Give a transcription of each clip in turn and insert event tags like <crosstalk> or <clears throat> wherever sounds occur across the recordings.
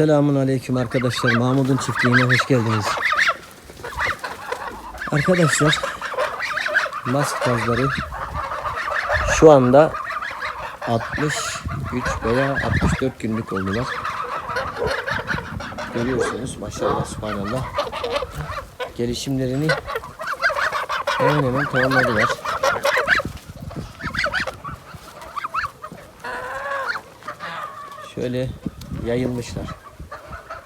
Selamun Aleyküm arkadaşlar. Mahmut'un çiftliğine hoş geldiniz. Arkadaşlar mask gazları şu anda 63 veya 64 günlük oldular. Görüyorsunuz maşallah subhanallah. Gelişimlerini hemen hemen tamamladılar. Şöyle yayılmışlar.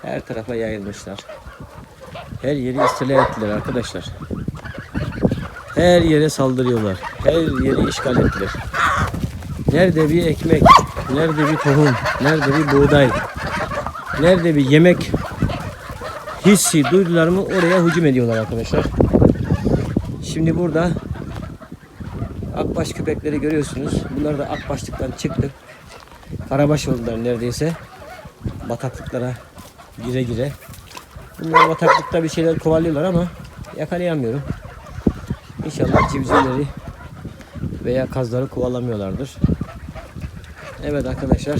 Her tarafa yayılmışlar. Her yeri istila ettiler arkadaşlar. Her yere saldırıyorlar. Her yeri işgal ettiler. Nerede bir ekmek, nerede bir tohum, nerede bir buğday, nerede bir yemek hissi duydular mı oraya hücum ediyorlar arkadaşlar. Şimdi burada akbaş köpekleri görüyorsunuz. Bunlar da akbaşlıktan çıktı. Karabaş oldular neredeyse. Bataklıklara gire gire. Bunlar bataklıkta bir şeyler kovalıyorlar ama yakalayamıyorum. İnşallah civcivleri veya kazları kovalamıyorlardır. Evet arkadaşlar.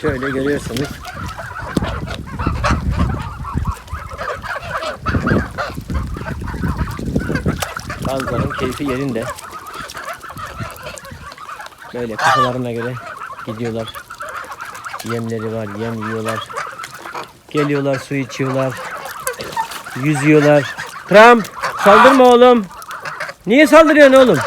Şöyle görüyorsunuz. Kazların keyfi yerinde. Böyle kafalarına göre gidiyorlar. Yemleri var, yem yiyorlar. Geliyorlar, su içiyorlar. Yüzüyorlar. Trump, saldırma oğlum. Niye saldırıyorsun oğlum?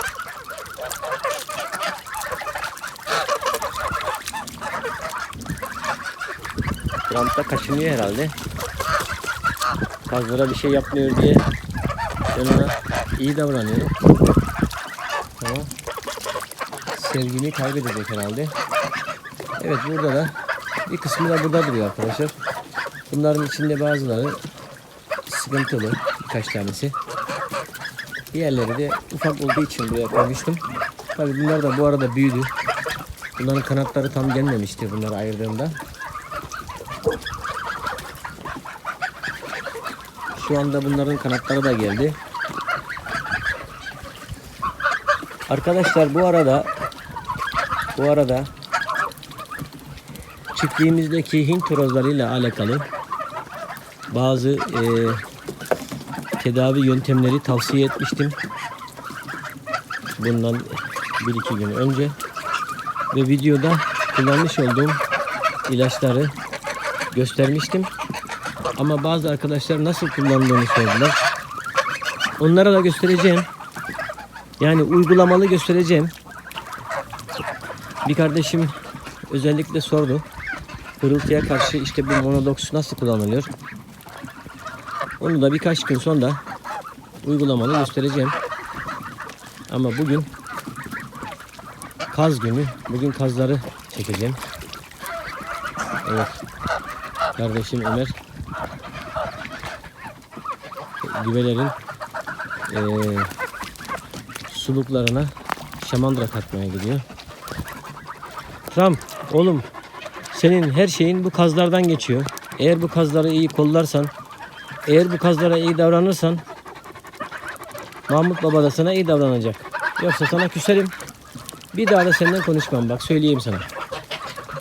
Trump da kaçınıyor herhalde. Kazlara bir şey yapmıyor diye ben ona iyi davranıyorum. Tamam sevgini kaybedecek herhalde. Evet burada da bir kısmı da burada duruyor arkadaşlar. Bunların içinde bazıları sıkıntılı birkaç tanesi. Diğerleri de ufak olduğu için buraya koymuştum. Tabi bunlar da bu arada büyüdü. Bunların kanatları tam gelmemişti bunları ayırdığımda. Şu anda bunların kanatları da geldi. Arkadaşlar bu arada bu arada çiftliğimizdeki Hint horozlarıyla alakalı bazı e, tedavi yöntemleri tavsiye etmiştim. Bundan bir iki gün önce ve videoda kullanmış olduğum ilaçları göstermiştim. Ama bazı arkadaşlar nasıl kullandığını sordular. Onlara da göstereceğim. Yani uygulamalı göstereceğim. Bir kardeşim özellikle sordu. Hırıltıya karşı işte bu monodoks nasıl kullanılıyor? Onu da birkaç gün sonra uygulamalı göstereceğim. Ama bugün kaz günü. Bugün kazları çekeceğim. Evet. Kardeşim Ömer güvelerin eee suluklarına şamandıra katmaya gidiyor. Ram oğlum senin her şeyin bu kazlardan geçiyor. Eğer bu kazları iyi kollarsan, eğer bu kazlara iyi davranırsan Mahmut Baba da sana iyi davranacak. Yoksa sana küserim. Bir daha da senden konuşmam bak söyleyeyim sana.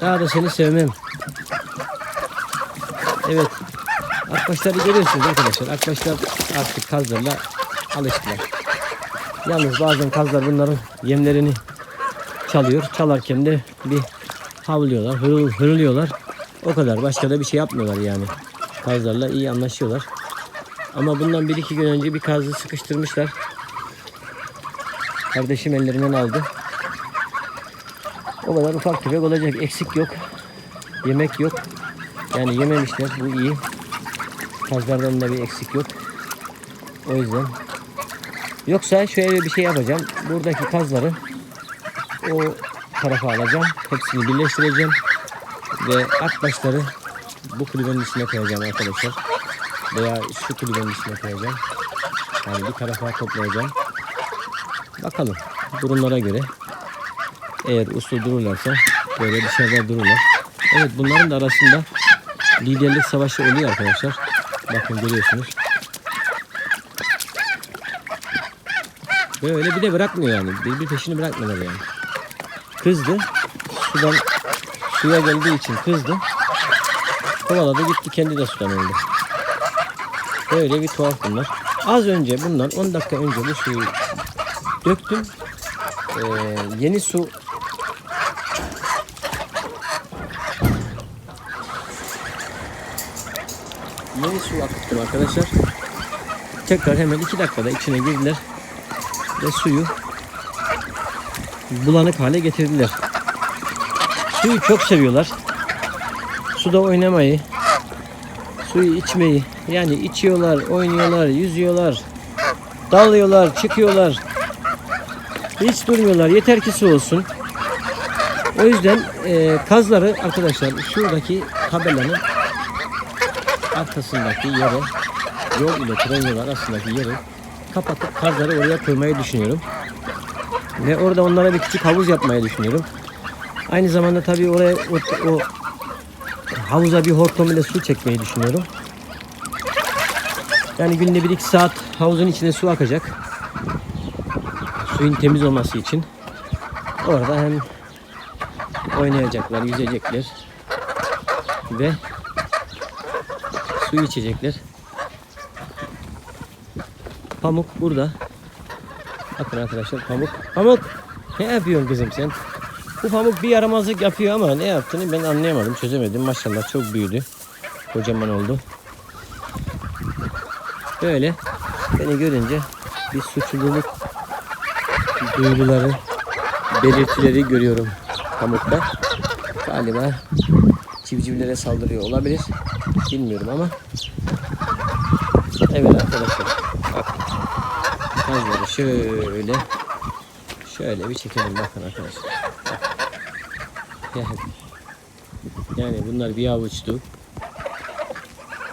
Daha da seni sevmem. Evet. Akbaşları görüyorsunuz arkadaşlar. Akbaşlar artık kazlarla alıştılar. Yalnız bazen kazlar bunların yemlerini çalıyor. Çalarken de bir havlıyorlar, hırıl, hırılıyorlar. O kadar. Başka da bir şey yapmıyorlar yani. Kazlarla iyi anlaşıyorlar. Ama bundan bir iki gün önce bir kazı sıkıştırmışlar. Kardeşim ellerinden aldı. O kadar ufak tefek olacak. Eksik yok. Yemek yok. Yani yememişler. Bu iyi. Kazlardan da bir eksik yok. O yüzden. Yoksa şöyle bir şey yapacağım. Buradaki kazları o tarafa alacağım. Hepsini birleştireceğim. Ve akbaşları bu kulübenin içine koyacağım arkadaşlar. Veya şu kulübenin içine koyacağım. Yani bir tarafa toplayacağım. Bakalım durumlara göre eğer uslu dururlarsa böyle dışarıda dururlar. Evet bunların da arasında liderlik savaşı oluyor arkadaşlar. Bakın görüyorsunuz. Böyle bir de bırakmıyor yani. Birbir peşini bırakmıyorlar yani. Kızdı. sudan suya geldiği için kızdı. Kovaladı gitti kendi de sudan öldü. Böyle bir tuhaf bunlar. Az önce bundan 10 dakika önce bu suyu döktüm. Ee, yeni su yeni su akıttım arkadaşlar. Tekrar hemen 2 dakikada içine girdiler ve suyu bulanık hale getirdiler. Suyu çok seviyorlar. Suda oynamayı, suyu içmeyi. Yani içiyorlar, oynuyorlar, yüzüyorlar, dalıyorlar, çıkıyorlar. Hiç durmuyorlar. Yeter ki su olsun. O yüzden e, kazları arkadaşlar şuradaki tabelanın arkasındaki yere yol ile tren yolu arasındaki yeri kapatıp kazları oraya koymayı düşünüyorum. Ve orada onlara bir küçük havuz yapmayı düşünüyorum. Aynı zamanda tabii oraya o, o havuza bir hortum ile su çekmeyi düşünüyorum. Yani günde 1-2 saat havuzun içine su akacak. Suyun temiz olması için. Orada hem oynayacaklar, yüzecekler ve su içecekler. Pamuk burada. Bakın arkadaşlar Pamuk. Pamuk ne yapıyorsun kızım sen? Bu Pamuk bir yaramazlık yapıyor ama ne yaptığını ben anlayamadım, çözemedim. Maşallah çok büyüdü. Kocaman oldu. Böyle beni görünce bir suçluluk duyguları, belirtileri görüyorum Pamuk'ta. Galiba civcivlere saldırıyor olabilir. Bilmiyorum ama. Evet arkadaşlar. Kazları şöyle şöyle bir çekelim bakın arkadaşlar. Yani, yani bunlar bir avuçtu.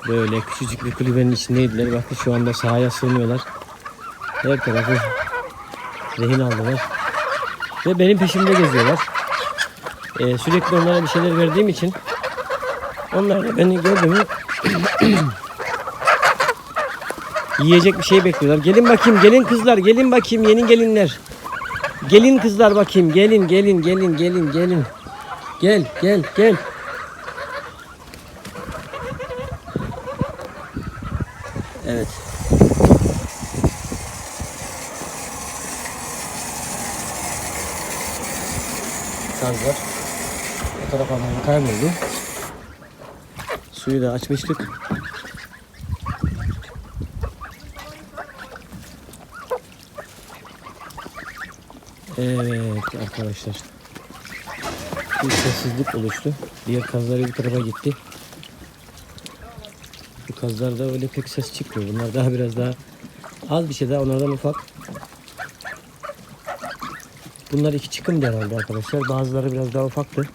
Böyle küçücük bir kulübenin içindeydiler. Bakın şu anda sahaya sığmıyorlar. Her tarafı rehin aldılar. Ve benim peşimde geziyorlar. Ee, sürekli onlara bir şeyler verdiğim için onlar da beni gördü mü <clears throat> yiyecek bir şey bekliyorlar. Gelin bakayım, gelin kızlar, gelin bakayım yeni gelinler. Gelin kızlar bakayım, gelin, gelin, gelin, gelin, gelin. Gel, gel, gel. Evet. Kazlar. O tarafa kayboldu. Suyu da açmıştık. Evet arkadaşlar. Bir sessizlik oluştu. Diğer kazlar bir tarafa gitti. Bu kazlarda öyle pek ses çıkmıyor. Bunlar daha biraz daha az bir şey daha onlardan ufak. Bunlar iki çıkım herhalde arkadaşlar. Bazıları biraz daha ufaktı.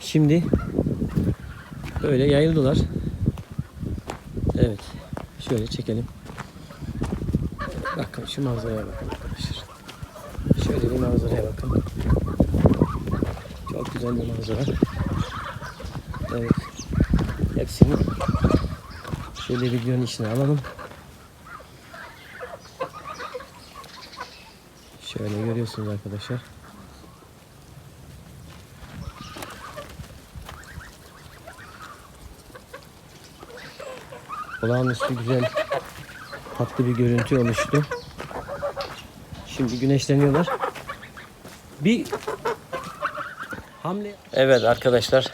Şimdi böyle yayıldılar. Evet. Şöyle çekelim. Bakın şu manzaraya bakın arkadaşlar. Şöyle bir manzaraya bakın. Çok güzel bir manzara. Evet. Hepsini şöyle videonun içine alalım. Şöyle görüyorsunuz arkadaşlar. Olağanüstü güzel tatlı bir görüntü oluştu. Şimdi güneşleniyorlar. Bir hamle. Evet arkadaşlar.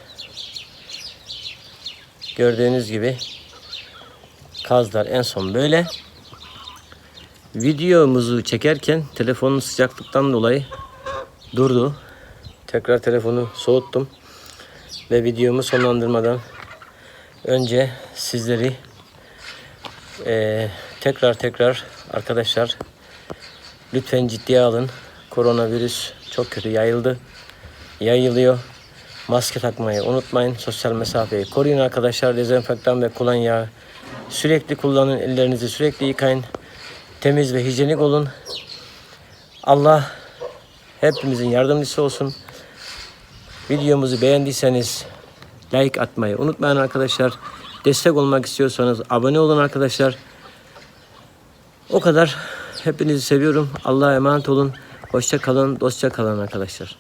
Gördüğünüz gibi kazlar en son böyle. Videomuzu çekerken telefonun sıcaklıktan dolayı durdu. Tekrar telefonu soğuttum. Ve videomu sonlandırmadan önce sizleri eee, tekrar tekrar arkadaşlar lütfen ciddiye alın. Koronavirüs çok kötü yayıldı. Yayılıyor. Maske takmayı unutmayın. Sosyal mesafeyi koruyun arkadaşlar. Dezenfektan ve kolonya sürekli kullanın. Ellerinizi sürekli yıkayın. Temiz ve hijyenik olun. Allah hepimizin yardımcısı olsun. Videomuzu beğendiyseniz like atmayı unutmayın arkadaşlar. Destek olmak istiyorsanız abone olun arkadaşlar. O kadar. Hepinizi seviyorum. Allah'a emanet olun. Hoşça kalın, dostça kalın arkadaşlar.